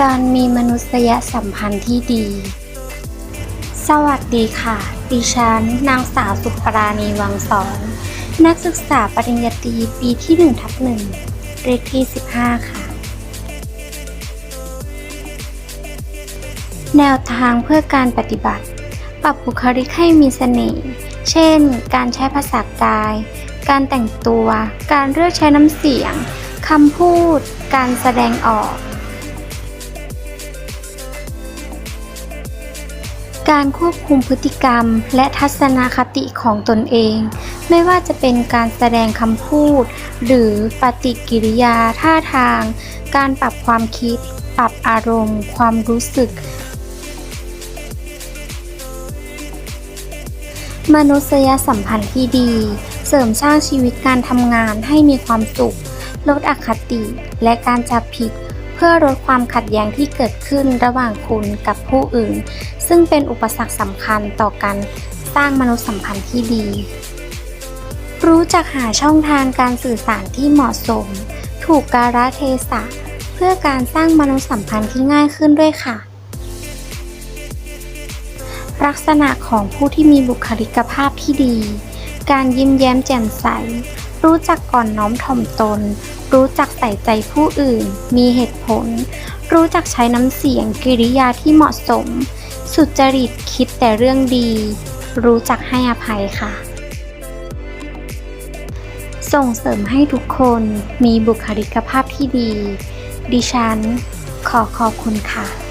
การมีมนุษยสัมพันธ์ที่ดี สวัสดีค่ะ ดิฉัน นางสาวสุปราณีวังสอน นักศึกษาปริญญาตรีปีที่1ทับหนึ่งเลขที่ 15 ค่ะ แนวทางเพื่อการปฏิบัติ ปรับบุคลิกให้มีเสน่ห์ เช่น การใช้ภาษากาย การแต่งตัว การเลือกใช้น้ำเสียง คำพูด การแสดงออก การควบคุมพฤติกรรม และทัศนคติของตนเอง ไม่ว่าจะเป็นการแสดงคำพูด หรือปฏิกิริยาท่าทาง การปรับความคิด ปรับอารมณ์ ความรู้สึก มนุษยสัมพันธ์ที่ดี เสริมสร้างชีวิตการทำงานให้มีความสุข ลดอคติ และการจับผิด พื่อลดความขัดแย้งที่เกิดขึ้นระหว่างคุณกับผู้อื่น ซึ่งเป็นอุปสรรคสำคัญต่อการสร้างมนุษยสัมพันธ์ที่ดี รู้จักหาช่องทางการสื่อสารที่เหมาะสม ถูกกาลเทศะ เพื่อการสร้างมนุษยสัมพันธ์ที่ง่ายขึ้นด้วยค่ะ ลักษณะของผู้ที่มีบุคลิกภาพที่ดี การยิ้มแย้มแจ่มใส รู้จักก่อนน้อมถ่อมตน รู้จักใส่ใจผู้อื่น มีเหตุผล รู้จักใช้น้ำเสียงกิริยาที่เหมาะสม สุจริตคิดแต่เรื่องดี รู้จักให้อภัยค่ะ ส่งเสริมให้ทุกคนมีบุคลิกภาพที่ดี ดิฉัน ขอขอบคุณค่ะ